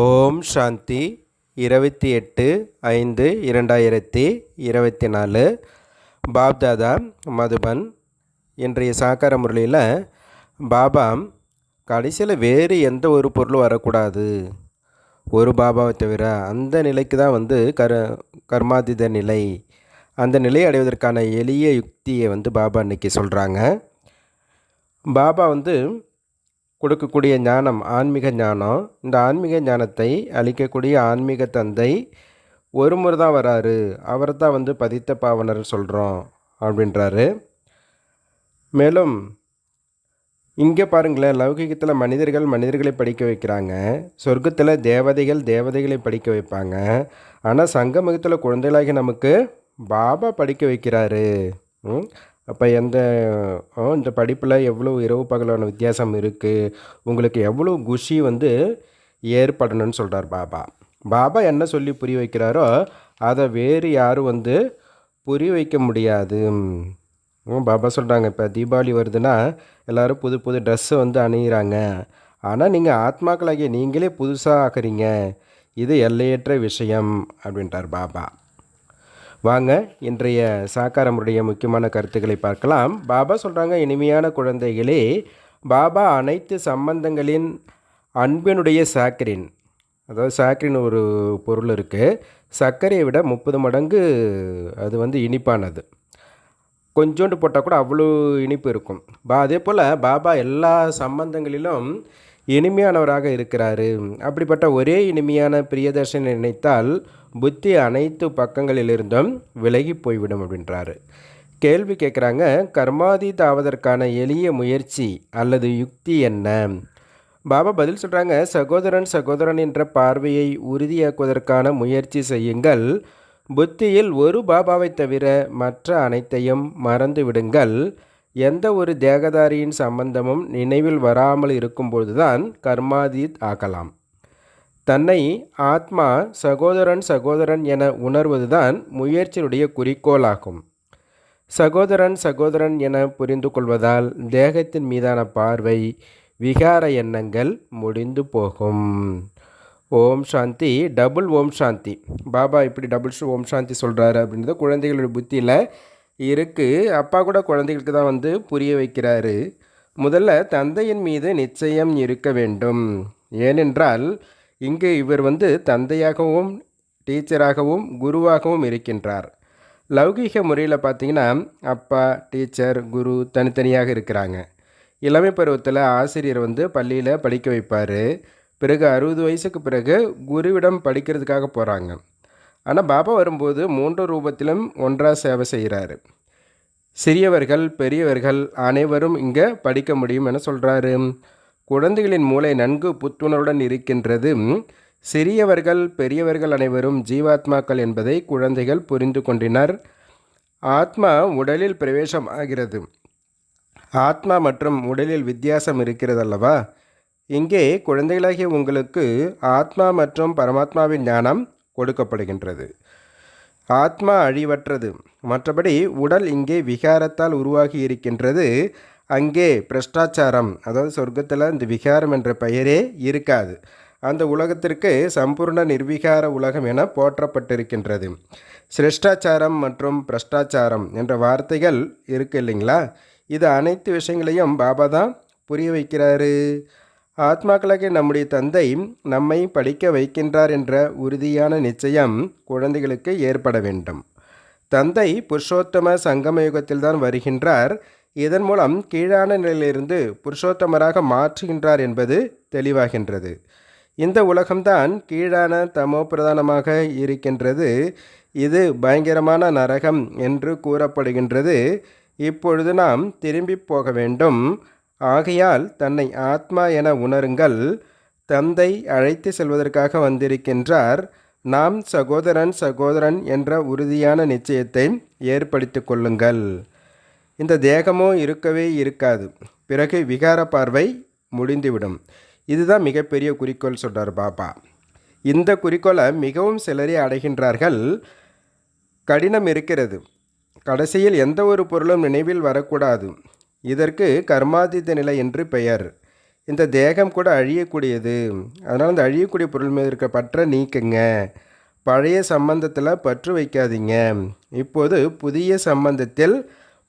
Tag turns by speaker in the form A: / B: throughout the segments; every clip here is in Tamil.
A: ஓம் சாந்தி. இருபத்தி எட்டு ஐந்து இரண்டாயிரத்தி இருபத்தி நாலு. பாப்தாதா மதுபன் இன்றைய சாக்கார முரளியில் பாபா கடைசியில் வேறு எந்த ஒரு பொருளும் வரக்கூடாது. ஒரு பாபாவை தவிர அந்த நிலைக்கு தான் வந்து கர் கர்மாதித நிலை. அந்த நிலையை அடைவதற்கான எளிய யுக்தியை வந்து பாபா இன்றைக்கி சொல்கிறாங்க பாபா வந்து கொடுக்கக்கூடிய ஞானம் ஆன்மீக ஞானம். இந்த ஆன்மீக ஞானத்தை அளிக்கக்கூடிய ஆன்மீக தந்தை ஒரு முறை தான் வராரு. அவர் தான் வந்து பதித்த பாவனர் சொல்கிறோம் அப்படின்றாரு. மேலும் இங்கே பாருங்களேன் லௌகிகத்தில் மனிதர்கள் மனிதர்களை படிக்க வைக்கிறாங்க. சொர்க்கத்தில் தேவதைகள் தேவதைகளை படிக்க வைப்பாங்க. ஆனால் சங்கமுகத்தில் குழந்தைகளாகி நமக்கு பாபா படிக்க வைக்கிறாரு. ம்? அப்போ எந்த இந்த படிப்பில் எவ்வளோ இரவு பகலான வித்தியாசம் இருக்குது உங்களுக்கு எவ்வளோ குஷி வந்து ஏற்படணும்னு சொல்கிறார் பாபா. பாபா என்ன சொல்லி புரிய வைக்கிறாரோ அதை வேறு யாரும் வந்து புரிய வைக்க முடியாது. பாபா சொல்கிறாங்க இப்போ தீபாவளி வருதுன்னா எல்லோரும் புது புது ட்ரெஸ்ஸை வந்து அணியிறாங்க. ஆனால் நீங்கள் ஆத்மாக்களாகிய நீங்களே புதுசாக ஆக்குறீங்க. இது எல்லையற்ற விஷயம் அப்படின்றார் பாபா. வாங்க இன்றைய சாக்காரமுடைய முக்கியமான கருத்துக்களை பார்க்கலாம். பாபா சொல்கிறாங்க இனிமையான குழந்தைகளே பாபா அனைத்து சம்பந்தங்களின் அன்பினுடைய சாக்கரின் அதாவது சாக்கரின் ஒரு பொருள் இருக்குது சர்க்கரையை விட முப்பது மடங்கு அது வந்து இனிப்பானது. கொஞ்சோண்டு போட்டால் கூட அவ்வளோ இனிப்பு இருக்கும். பா அதே போல் பாபா எல்லா சம்பந்தங்களிலும் இனிமையானவராக இருக்கிறாரு. அப்படிப்பட்ட ஒரே இனிமையான பிரியதர்ஷன் நினைத்தால் புத்தி அனைத்து பக்கங்களிலிருந்தும் விலகி போய்விடும் அப்படின்றாரு. கேள்வி கேட்குறாங்க கர்மாதீத் ஆவதற்கான எளிய முயற்சி அல்லது யுக்தி என்ன? பாபா பதில் சொல்கிறாங்க சகோதரன் சகோதரன் என்ற பார்வையை உறுதியாக்குவதற்கான முயற்சி செய்யுங்கள். புத்தியில் ஒரு பாபாவை தவிர மற்ற அனைத்தையும் மறந்து விடுங்கள். எந்த ஒரு தேகதாரியின் சம்பந்தமும் நினைவில் வராமல் இருக்கும்போதுதான் கர்மாதீத் ஆகலாம். தன்னை ஆத்மா சகோதரன் சகோதரன் என உணர்வதுதான் முயற்சியினுடைய குறிக்கோளாகும். சகோதரன் சகோதரன் என புரிந்து கொள்வதால் தேகத்தின் மீதான பார்வை விகார எண்ணங்கள் முடிந்து போகும். ஓம் சாந்தி. டபுள் ஓம் சாந்தி. பாபா இப்படி டபுள் ஓம் சாந்தி சொல்கிறாரு அப்படின்றது குழந்தைகளோட புத்தியில் இருக்குது அப்பா கூட குழந்தைகளுக்கு தான் வந்து புரிய வைக்கிறாரு. முதல்ல தந்தையின் மீது நிச்சயம் இருக்க வேண்டும். ஏனென்றால் இங்கு இவர் வந்து தந்தையாகவும் டீச்சராகவும் குருவாகவும் இருக்கின்றார். லௌகீக முறையில் பார்த்தீங்கன்னா அப்பா டீச்சர் குரு தனித்தனியாக இருக்கிறாங்க. இளமை பருவத்தில் ஆசிரியர் வந்து பள்ளியில் படிக்க வைப்பார். பிறகு அறுபது வயசுக்கு பிறகு குருவிடம் படிக்கிறதுக்காக போகிறாங்க ஆனால் பாபா வரும்போது மூன்று ரூபத்திலும் ஒன்றாக சேவை செய்கிறாரு சிறியவர்கள் பெரியவர்கள் அனைவரும் இங்கே படிக்க முடியும் என சொல்கிறாரு குழந்தைகளின் மூளை நன்கு புத்துணர்வுடன் இருக்கின்றது. சிறியவர்கள் பெரியவர்கள் அனைவரும் ஜீவாத்மாக்கள் என்பதை குழந்தைகள் புரிந்து கொண்டனர். ஆத்மா உடலில் பிரவேசம் ஆகிறது. ஆத்மா மற்றும் உடலில் வித்தியாசம் இருக்கிறது அல்லவா இங்கே குழந்தைகளாகிய உங்களுக்கு ஆத்மா மற்றும் பரமாத்மாவின் ஞானம் கொடுக்கப்படுகின்றது. ஆத்மா அழிவற்றது. மற்றபடி உடல் இங்கே விகாரத்தால் உருவாகி இருக்கின்றது. அங்கே பிரஷ்டாச்சாரம் அதாவது சொர்க்கத்தில் இந்த விகாரம் என்ற பெயரே இருக்காது. அந்த உலகத்திற்கு சம்பூர்ண நிர்விகார உலகம் என போற்றப்பட்டிருக்கின்றது. சிரஷ்டாச்சாரம் மற்றும் பிரஷ்டாச்சாரம் என்ற வார்த்தைகள் இருக்கு இல்லைங்களா? இது அனைத்து விஷயங்களையும் பாபா தான் புரிய வைக்கிறாரு. ஆத்மாக்களாக நம்முடைய தந்தை நம்மை படிக்க வைக்கின்றார் என்ற உறுதியான நிச்சயம் குழந்தைகளுக்கு ஏற்பட வேண்டும். தந்தை புருஷோத்தம சங்கம யுகத்தில் தான் வருகின்றார். இதன் மூலம் கீழான நிலையிலிருந்து புருஷோத்தமராக மாற்றுகின்றார் என்பது தெளிவாகின்றது. இந்த உலகம்தான் கீழான தமோ பிரதானமாக இருக்கின்றது. இது பயங்கரமான நரகம் என்று கூறப்படுகின்றது. இப்பொழுது நாம் திரும்பி போக வேண்டும். ஆகையால் தன்னை ஆத்மா என உணருங்கள். தந்தை அழைத்து செல்வதற்காக வந்திருக்கின்றார். நாம் சகோதரன் சகோதரன் என்ற உறுதியான நிச்சயத்தை ஏற்படுத்தி கொள்ளுங்கள். இந்த தேகமோ இருக்கவே இருக்காது. பிறகு விகார பார்வை முடிந்துவிடும். இதுதான் மிகப்பெரிய குறிக்கோள் சொல்கிறார் பாபா. இந்த குறிக்கோளை மிகவும் சிலரே அடைகின்றார்கள். கடினம் இருக்கிறது. கடைசியில் எந்த ஒரு பொருளும் நினைவில் வரக்கூடாது. இதற்கு கர்மாதித்த நிலை என்று பெயர். இந்த தேகம் கூட அழியக்கூடியது. அதனால் இந்த அழியக்கூடிய பொருள் மீது இருக்க பற்றை நீக்குங்க. பழைய சம்பந்தத்தில் பற்று வைக்காதீங்க. இப்போது புதிய சம்பந்தத்தில்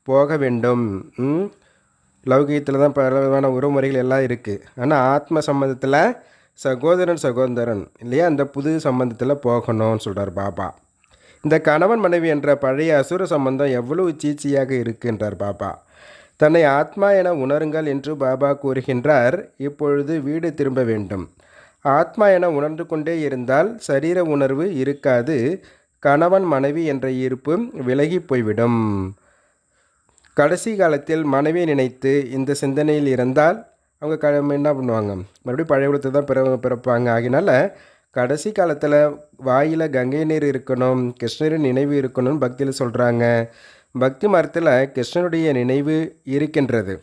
A: போக வேண்டும் லௌகியத்தில் லௌகீகத்தில் தான் பல விதமான உறவுமுறைகள் எல்லாம் இருக்குது ஆனால் ஆத்ம சம்பந்தத்தில் சகோதரன் சகோதரன் இல்லையா? அந்த புது சம்பந்தத்தில் போகணும்னு சொல்கிறார் பாபா. இந்த கணவன் மனைவி என்ற பழைய அசுர சம்பந்தம் எவ்வளவு சீச்சியாக இருக்குன்றார் பாபா. தன்னை ஆத்மா என உணருங்கள் என்று பாபா கூறுகின்றார். இப்பொழுது வீடு திரும்ப வேண்டும். ஆத்மா என உணர்ந்து கொண்டே இருந்தால் சரீர உணர்வு இருக்காது. கணவன் மனைவி என்ற ஈர்ப்பு விலகி போய்விடும். கடைசி காலத்தில் மனைவியை நினைத்து இந்த சிந்தனையில் இருந்தால் அவங்க க என்ன பண்ணுவாங்க? மறுபடியும் பழைய உலகத்தை தான் பிற பிறப்பாங்க. ஆகினால கடைசி காலத்தில் வாயில் கங்கை நீர் இருக்கணும் கிருஷ்ணரின் நினைவு இருக்கணும்னு பக்தியில் சொல்கிறாங்க பக்தி மரத்தில் கிருஷ்ணனுடைய நினைவு இருக்கின்றது.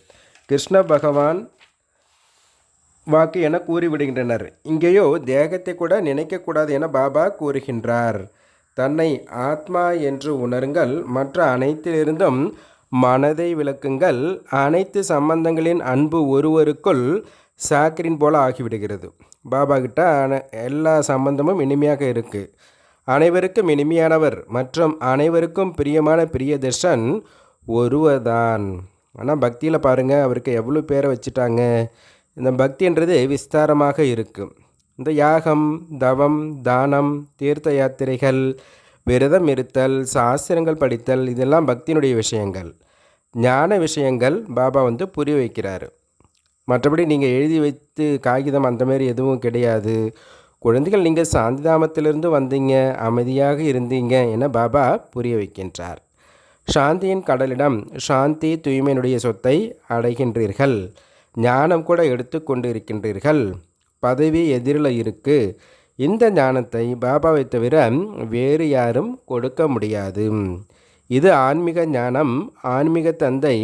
A: கிருஷ்ண பகவான் வாக்கு என கூறிவிடுகின்றனர். இங்கேயோ தேகத்தை கூட நினைக்கக்கூடாது என பாபா கூறுகின்றார். தன்னை ஆத்மா என்று உணருங்கள். மற்ற அனைத்திலிருந்தும் மனதை விளக்குங்கள். அனைத்து சம்பந்தங்களின் அன்பு ஒருவருக்குள் சாக்கரின் போல ஆகிவிடுகிறது. பாபா கிட்ட அன- எல்லா சம்பந்தமும் இனிமையாக இருக்குது அனைவருக்கும் இனிமையானவர் மற்றும் அனைவருக்கும் பிரியமான பிரியதர்ஷன் ஒருவர் தான் ஆனால் பக்தியில் பாருங்கள் அவருக்கு எவ்வளோ பேரை வச்சுட்டாங்க. இந்த பக்தின்றது விஸ்தாரமாக இருக்கும் இந்த யாகம் தவம் தானம் தீர்த்த யாத்திரைகள் விரதம் இருத்தல் சாஸ்திரங்கள் படித்தல் இதெல்லாம் பக்தியினுடைய விஷயங்கள். ஞான விஷயங்கள் பாபா வந்து புரிய வைக்கிறார். மற்றபடி நீங்கள் எழுதி வைத்து காகிதம் அந்த மாதிரி எதுவும் கிடையாது. குழந்தைகள் நீங்கள் சாந்திதாமத்திலிருந்து வந்தீங்க அமைதியாக இருந்தீங்க என பாபா புரிய வைக்கின்றார். சாந்தியின் கடலிடம் சாந்தி தூய்மையினுடைய சொத்தை அடைகின்றீர்கள். ஞானம் கூட எடுத்துக்கொண்டு இருக்கின்றீர்கள் பதவி எதிரில் இருக்குது இந்த ஞானத்தை பாபாவை தவிர வேறு யாரும் கொடுக்க முடியாது. இது ஆன்மீக ஞானம் ஆன்மீக தந்தை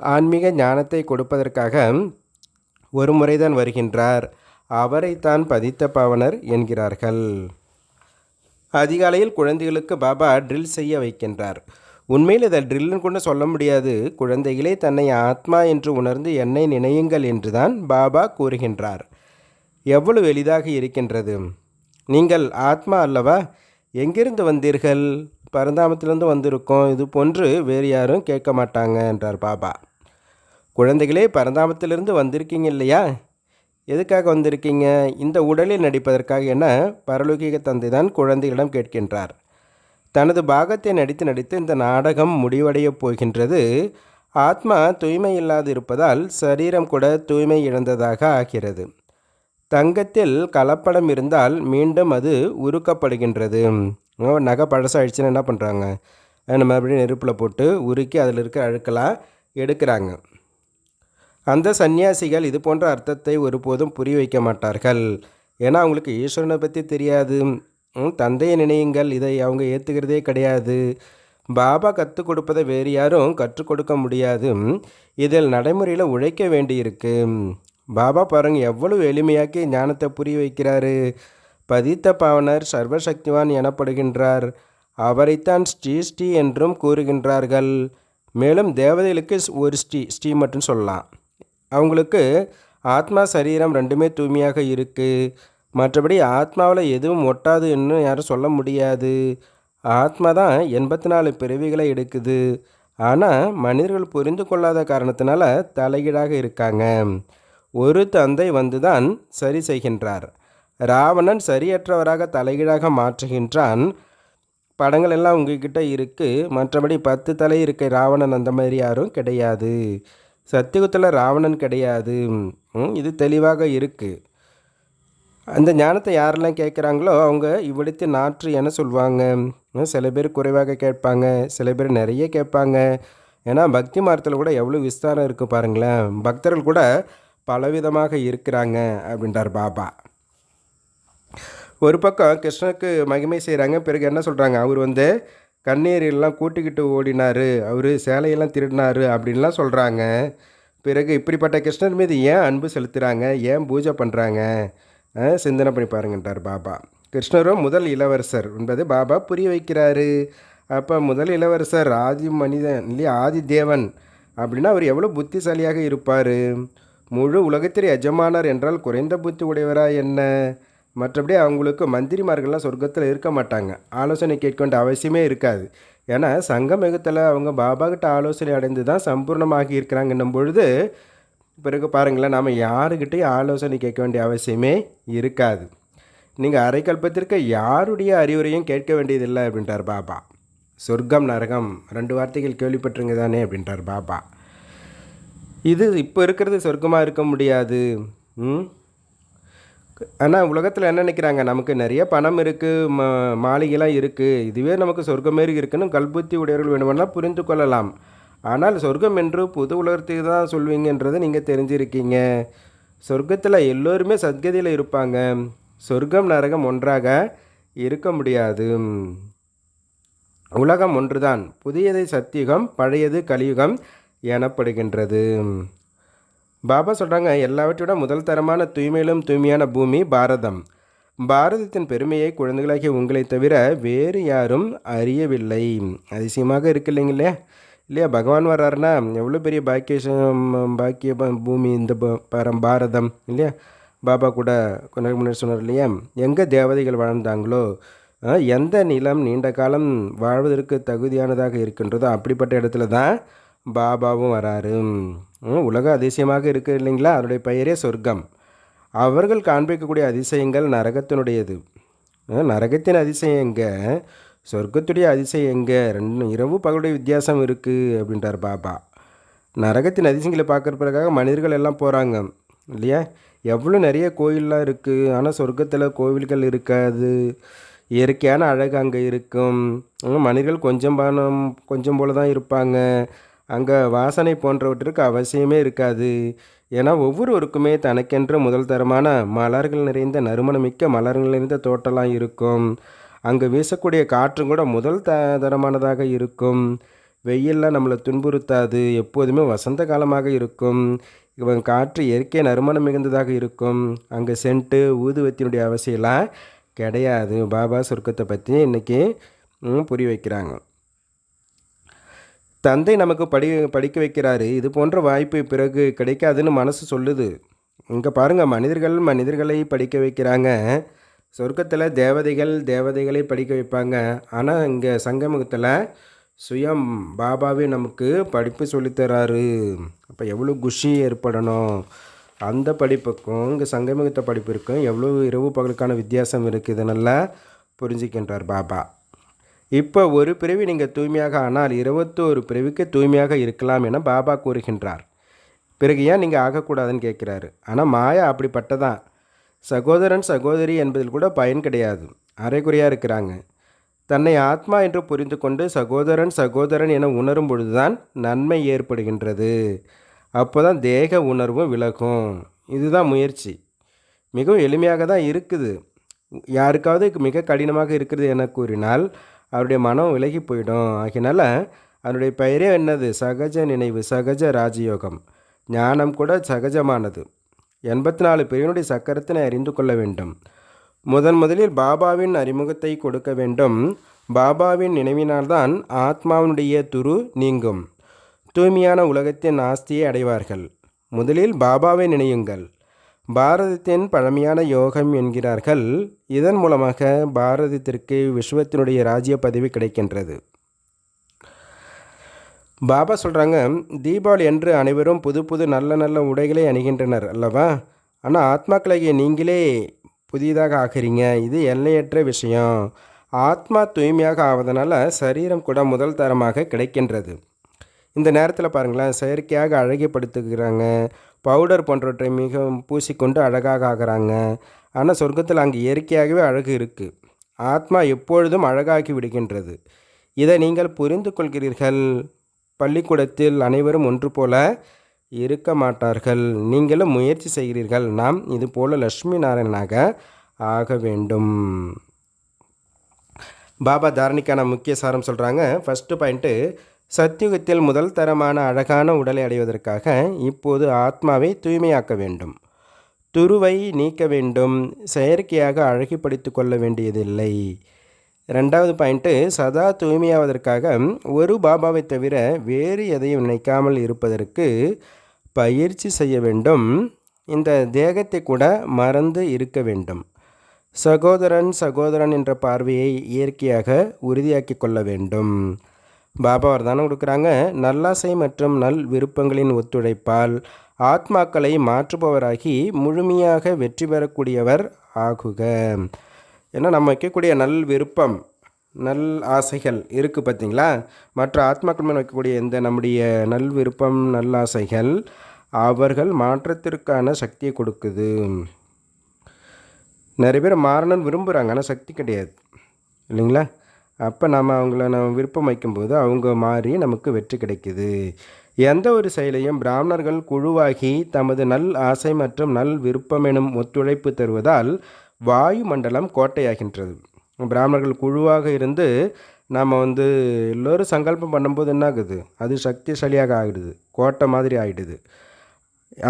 A: ஆன்மீக ஞானத்தை கொடுப்பதற்காக ஒரு முறைதான் வருகின்றார். அவரைத்தான் பதித்த பாவனர் என்கிறார்கள். அதிகாலையில் குழந்தைகளுக்கு பாபா ட்ரில் செய்ய வைக்கின்றார். உண்மையில் இதை ட்ரில்னு கூட சொல்ல முடியாது. குழந்தைகளே தன்னை ஆத்மா என்று உணர்ந்து என்னை நினையுங்கள் என்றுதான் பாபா கூறுகின்றார். எவ்வளவு எளிதாக இருக்கின்றது? நீங்கள் ஆத்மா அல்லவா? எங்கிருந்து வந்தீர்கள்? பரந்தாமத்திலிருந்து வந்திருக்கோம். இது போன்று வேறு யாரும் கேட்க மாட்டாங்க என்றார் பாபா. குழந்தைகளே பரந்தாமத்திலிருந்து வந்திருக்கீங்க இல்லையா? எதுக்காக வந்திருக்கீங்க? இந்த உடலில் நடிப்பதற்காக என பரலோகிக தந்தை தான் குழந்தைகளிடம் கேட்கின்றார். தனது பாகத்தை நடித்து நடித்து இந்த நாடகம் முடிவடையப் போகின்றது. ஆத்மா தூய்மை இல்லாது இருப்பதால் சரீரம் கூட தூய்மை இழந்ததாக ஆகிறது. தங்கத்தில் கலப்படம் இருந்தால் மீண்டும் அது உருக்கப்படுகின்றது. நகை பழசாயிடுச்சுன்னா என்ன பண்ணுறாங்க நம்ம மறுபடியும் நெருப்பில் போட்டு உருக்கி அதில் இருக்கிற அழுக்கெல்லாம் எடுக்கிறாங்க. அந்த சந்நியாசிகள் இது போன்ற அர்த்தத்தை ஒருபோதும் புரிய வைக்க மாட்டார்கள். ஏன்னா அவங்களுக்கு ஈஸ்வரனை பற்றி தெரியாது. தந்தையை நினையுங்கள். இதை அவங்க ஏற்றுக்கிறதே கிடையாது. பாபா கற்றுக் கொடுப்பதை வேறு யாரும் கற்றுக் கொடுக்க முடியாது. இதில் நடைமுறையில் உழைக்க வேண்டியிருக்கு. பாபா பாருங்க எவ்வளவு எளிமையாக்கி ஞானத்தை புரிய வைக்கிறாரு. பதித்த பாவனர் சர்வசக்திவான் எனப்படுகின்றார். அவரைத்தான் ஸ்ரீ ஸ்ரீ என்றும் கூறுகின்றார்கள். மேலும் தேவதைகளுக்கு ஒரு ஸ்ரீ ஸ்ரீ மட்டும் சொல்லலாம். அவங்களுக்கு ஆத்மா சரீரம் ரெண்டுமே தூய்மையாக இருக்குது மற்றபடி ஆத்மாவில் எதுவும் ஒட்டாது யாரும் சொல்ல முடியாது. ஆத்மா தான் எண்பத்தி நாலு பிறவிகளை எடுக்குது. ஆனால் மனிதர்கள் புரிந்து கொள்ளாத காரணத்தினால தலைகீழாக இருக்காங்க. ஒரு தந்தை வந்துதான் சரி செய்கின்றார். ராவணன் சரியற்றவராக தலைகீழாக மாற்றுகின்றான். படங்கள் எல்லாம் உங்ககிட்ட இருக்குது மற்றபடி பத்து தலை இருக்க ராவணன் அந்த மாதிரி யாரும் கிடையாது. சத்தியகுத்தில் ராவணன் கிடையாது. ம், இது தெளிவாக இருக்குது அந்த ஞானத்தை யாரெல்லாம் கேட்குறாங்களோ அவங்க இவ்விடத்து நாற்று என சொல்லுவாங்க ம், சில பேர் குறைவாக கேட்பாங்க. சில பேர் நிறைய கேட்பாங்க. ஏன்னா பக்தி மார்க்கத்தில் கூட எவ்வளோ விஸ்தாரம் இருக்குது பாருங்களேன். பக்தர்கள் கூட பலவிதமாக இருக்கிறாங்க அப்படின்றார் பாபா. ஒரு பக்கம் கிருஷ்ணனுக்கு மகிமை செய்கிறாங்க பிறகு என்ன சொல்கிறாங்க அவர் வந்து கண்ணீரெல்லாம் கூட்டிக்கிட்டு ஓடினார் அவர் சேலையெல்லாம் திருடினாரு அப்படின்லாம் சொல்கிறாங்க பிறகு இப்படிப்பட்ட கிருஷ்ணர் மீது ஏன் அன்பு செலுத்துகிறாங்க ஏன் பூஜை பண்ணுறாங்க சிந்தனை பண்ணி பாருங்கன்றார் பாபா. கிருஷ்ணரும் முதல் இளவரசர் என்பது பாபா புரிய வைக்கிறாரு. அப்போ முதல் இளவரசர் ஆதி மனிதன் இல்லையா ஆதி தேவன் அப்படின்னா அவர் எவ்வளோ புத்திசாலியாக இருப்பார்? முழு உலகத்திற்கு எஜமானர் என்றால் குறைந்த புத்தி உடையவரா என்ன? மற்றபடி அவங்களுக்கு மந்திரிமார்கள்லாம் சொர்க்கத்தில் இருக்க மாட்டாங்க. ஆலோசனை கேட்க வேண்டிய அவசியமே இருக்காது. ஏன்னா சங்கமயுகத்தில் அவங்க பாபா கிட்ட ஆலோசனை அடைந்து தான் சம்பூர்ணமாகி இருக்கிறாங்கன்னும் பொழுது பிறகு பாருங்களேன் நாம் யாருக்கிட்டையும் ஆலோசனை கேட்க வேண்டிய அவசியமே இருக்காது. நீங்கள் அரைக்கல்பத்திற்கு யாருடைய அறிவுரையும் கேட்க வேண்டியதில்லை அப்படின்ட்டார் பாபா. சொர்க்கம் நரகம் ரெண்டு வார்த்தைகள் கேள்விப்பட்டிருங்க தானே அப்படின்றார் பாபா. இது இப்போ இருக்கிறது சொர்க்கமாக இருக்க முடியாது. ம்? ஆனால் உலகத்தில் என்ன நினைக்கிறாங்க? நமக்கு நிறைய பணம் இருக்குது மா மாளிகைலாம் இருக்குது இதுவே நமக்கு சொர்க்கம் மாரி இருக்குன்னு கல்புத்தி உடையவர்கள் வேணுமெல்லாம் புரிந்து கொள்ளலாம். ஆனால் சொர்க்கம் என்று புது உலகத்துக்கு தான் சொல்வீங்கன்றதை நீங்கள் தெரிஞ்சிருக்கீங்க. சொர்க்கத்தில் எல்லோருமே சத்கதியில் இருப்பாங்க. சொர்க்கம் நரகம் ஒன்றாக இருக்க முடியாது. உலகம் ஒன்றுதான். புதியது சத்தியுகம் பழையது கலியுகம். எனப்படுகின்றது. பாபா சொல்கிறாங்க எல்லாவற்றையும் முதல் தரமான தூய்மையிலும் தூய்மையான பூமி பாரதம். பாரதத்தின் பெருமையை குழந்தைகளாகிய உங்களை தவிர வேறு யாரும் அறியவில்லை. அதிசயமாக இருக்கு இல்லைங்களே? இல்லையா? பகவான் வர்றாருன்னா எவ்வளோ பெரிய பாக்கியம் பாக்கிய பூமி இந்த ப- பரம் பாரதம் இல்லையா? பாபா கூட கொஞ்ச முன்னாடி சொன்னார் இல்லையா? எங்கே தேவதைகள் வாழ்ந்தாங்களோ எந்த நிலம் நீண்ட காலம் வாழ்வதற்கு தகுதியானதாக இருக்கின்றதோ அப்படிப்பட்ட இடத்துல தான் பாபாவும் வராரு. உலக அதிசயமாக இருக்குது இல்லைங்களா? அதனுடைய பெயரே சொர்க்கம். அவர்கள் காண்பிக்கக்கூடிய அதிசயங்கள் நரகத்தினுடையது. நரகத்தின் அதிசயம் எங்கே? சொர்க்கத்துடைய அதிசயம் எங்கே? ரெண்டு இரவு பகலுடைய வித்தியாசம் இருக்குது அப்படின்றார் பாபா. நரகத்தின் அதிசயங்களை பார்க்குறதுக்காக மனிதர்கள் எல்லாம் போகிறாங்க இல்லையா? எவ்வளோ நிறைய கோயிலெலாம் இருக்குது ஆனால் சொர்க்கத்தில் கோவில்கள் இருக்காது. இயற்கையான அழகு அங்கே இருக்கும். மனிதர்கள் கொஞ்சம் பானம் கொஞ்சம் போல தான் இருப்பாங்க. அங்கே வாசனை போன்றவற்றிற்கு அவசியமே இருக்காது. ஏன்னா ஒவ்வொருவருக்குமே தனக்கென்ற முதல் தரமான மலர்கள் நிறைந்த நறுமணமிக்க மலர்கள் நிறைந்த தோட்டலாம் இருக்கும். அங்கே வீசக்கூடிய காற்றும் கூட முதல் த தரமானதாக இருக்கும். வெயில்லாம் நம்மளை துன்புறுத்தாது. எப்போதுமே வசந்த காலமாக இருக்கும். இவன் காற்று இயற்கை நறுமணம் மிகுந்ததாக இருக்கும். அங்கே சென்ட்டு ஊதுவத்தினுடைய அவசியம்லாம் கிடையாது. பாபா சொர்க்கத்தை பற்றி இன்றைக்கி புரிய வைக்கிறாங்க. தந்தை நமக்கு படி படிக்க வைக்கிறாரு. இது போன்ற வாய்ப்பு பிறகு கிடைக்காதுன்னு மனசு சொல்லுது. இங்கே பாருங்கள் மனிதர்கள் மனிதர்களை படிக்க வைக்கிறாங்க. சொர்க்கத்தில் தேவதைகள் தேவதைகளை படிக்க வைப்பாங்க. ஆனால் இங்கே சங்கமுகத்தில் சுயம் பாபாவே நமக்கு படிப்பு சொல்லித்தராரு அப்போ எவ்வளோ குஷி ஏற்படணும்? அந்த படிப்புக்கும் இங்கே சங்கமுகத்த படிப்பிற்கும் எவ்வளோ இரவு பகலுக்கான வித்தியாசம் இருக்குது இதனெல்லாம் புரிஞ்சிக்கின்றார் பாபா. இப்போ ஒரு பிறவி நீங்கள் தூய்மையாக ஆனால் இருபத்தோரு பிறவிக்கு தூய்மையாக இருக்கலாம் என பாபா கூறுகின்றார். பிறகு ஏன் நீங்கள் ஆகக்கூடாதுன்னு கேட்குறாரு. ஆனால் மாயா அப்படிப்பட்டதான். சகோதரன் சகோதரி என்பதில் கூட பயன் கிடையாது. அரைகுறையாக இருக்கிறாங்க. தன்னை ஆத்மா என்று புரிந்து கொண்டு சகோதரன் சகோதரன் என உணரும் பொழுதுதான் நன்மை ஏற்படுகின்றது. அப்போ தான் தேக உணர்வும் விலகும். இதுதான் முயற்சி. மிகவும் எளிமையாக தான் இருக்குது. யாருக்காவது மிக கடினமாக இருக்கிறது என கூறினால் அவருடைய மனம் விலகி போயிடும். ஆகினால அதனுடைய பெயரே என்னது? சகஜ நினைவு சகஜ ராஜயோகம். ஞானம் கூட சகஜமானது. எண்பத்தி நாலு பிரிவினுடைய சக்கரத்தினை அறிந்து கொள்ள வேண்டும். முதன் முதலில் பாபாவின் அறிமுகத்தை கொடுக்க வேண்டும். பாபாவின் நினைவினால்தான் ஆத்மாவினுடைய துரு நீங்கும். தூய்மையான உலகத்தின் ஆஸ்தியை அடைவார்கள். முதலில் பாபாவை நினையுங்கள். பாரதத்தின் பழமையான யோகம் என்கிறார்கள். இதன் மூலமாக பாரதத்திற்கு விஸ்வத்தினுடைய ராஜ்ய பதவி கிடைக்கின்றது. பாபா சொல்கிறாங்க தீபாவளி என்று அனைவரும் புது புது நல்ல நல்ல உடைகளை அணிகின்றனர் அல்லவா? ஆனால் ஆத்மாக்களாகிய நீங்களே புதியதாக ஆகிறீங்க. இது எல்லையற்ற விஷயம். ஆத்மா தூய்மையாக ஆவதனால சரீரம் கூட முதல் தரமாக கிடைக்கின்றது. இந்த நேரத்தில் பாருங்களேன் செயற்கையாக அழகுபடுத்துகிறாங்க. பவுடர் போன்றவற்றை மிகவும் பூசிக்கொண்டு அழகாக ஆகிறாங்க. ஆனால் சொர்க்கத்தில் அங்கே இயற்கையாகவே அழகு இருக்குது ஆத்மா எப்பொழுதும் அழகாகி விடுகின்றது. இதை நீங்கள் புரிந்து கொள்கிறீர்கள். பள்ளிக்கூடத்தில் அனைவரும் ஒன்று போல இருக்க மாட்டார்கள். நீங்களும் முயற்சி செய்கிறீர்கள். நாம் இது போல லட்சுமி நாராயணனாக ஆக வேண்டும். பாபா தாரணிக்கான முக்கிய சாரம் சொல்கிறாங்க ஃபஸ்ட்டு பாயிண்ட்டு சத்தியுகத்தில் முதல் தரமான அழகான உடலை அடைவதற்காக இப்போது ஆத்மாவை தூய்மையாக்க வேண்டும். துருவை நீக்க வேண்டும். செயற்கையாக அழகுபடுத்தி கொள்ள வேண்டியதில்லை. ரெண்டாவது பாயிண்ட்டு சதா தூய்மையாவதற்காக ஒரு பாபாவை தவிர வேறு எதையும் நினைக்காமல் இருப்பதற்கு பயிற்சி செய்ய வேண்டும். இந்த தேகத்தை கூட மறந்து இருக்க வேண்டும். சகோதரன் சகோதரன் என்ற பார்வையை இயற்கையாக உறுதியாக்கி கொள்ள வேண்டும். பாபா வரதானம் கொடுக்குறாங்க. நல்லாசை மற்றும் நல் விருப்பங்களின் ஒத்துழைப்பால் ஆத்மாக்களை மாற்றுபவராகி முழுமையாக வெற்றி பெறக்கூடியவர் ஆகுக. ஏன்னா நம்ம வைக்கக்கூடிய நல் விருப்பம் நல் ஆசைகள் இருக்குது பார்த்தீங்களா? மற்ற ஆத்மாக்கள் மேல் வைக்கக்கூடிய இந்த நம்முடைய நல் விருப்பம் நல் ஆசைகள் அவர்கள் மாற்றத்திற்கான சக்தியை கொடுக்குது. நிறைய பேர் மாறணும்னு விரும்புகிறாங்க ஆனால் சக்தி கிடையாது. இல்லைங்களா? அப்போ நம்ம அவங்கள நம்ம விருப்பம் வைக்கும்போது அவங்க மாறி நமக்கு வெற்றி கிடைக்குது. எந்த ஒரு செயலையும் பிராமணர்கள் குழுவாகி தமது நல் ஆசை மற்றும் நல் விருப்பம் எனும் ஒத்துழைப்பு தருவதால் வாயு மண்டலம் கோட்டையாகின்றது. பிராமணர்கள் குழுவாக இருந்து நாம் வந்து எல்லோரும் சங்கல்பம் பண்ணும்போது என்ன ஆகுது அது சக்திசாலியாக ஆகிடுது. கோட்டை மாதிரி ஆகிடுது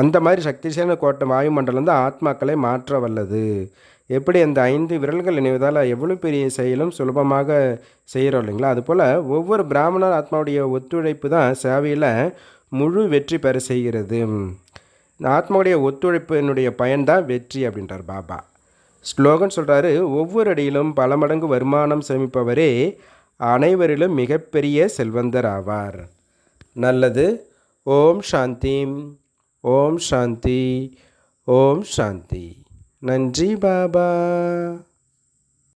A: அந்த மாதிரி சக்திசாலியான கோட்டை வாயுமண்டலம் தான் ஆத்மாக்களை மாற்ற வல்லது. எப்படி அந்த ஐந்து விரல்கள் இணைவதால் எவ்வளோ பெரிய செயலும் சுலபமாக செய்கிறோம் இல்லைங்களா? அதுபோல் ஒவ்வொரு பிராமணர் ஆத்மாவுடைய ஒத்துழைப்பு தான் சேவையில் முழு வெற்றி பெற செய்கிறது. இந்த ஆத்மாவுடைய ஒத்துழைப்பினுடைய பயன்தான் வெற்றி அப்படின்றார் பாபா. ஸ்லோகன் சொல்கிறாரு ஒவ்வொரு அடியிலும் பல மடங்கு வருமானம் சேமிப்பவரே அனைவரிலும் மிகப்பெரிய செல்வந்தர் ஆவார். நல்லது ஓம் சாந்தி ஓம் சாந்தி ஓம் சாந்தி. நன்றி பாபா.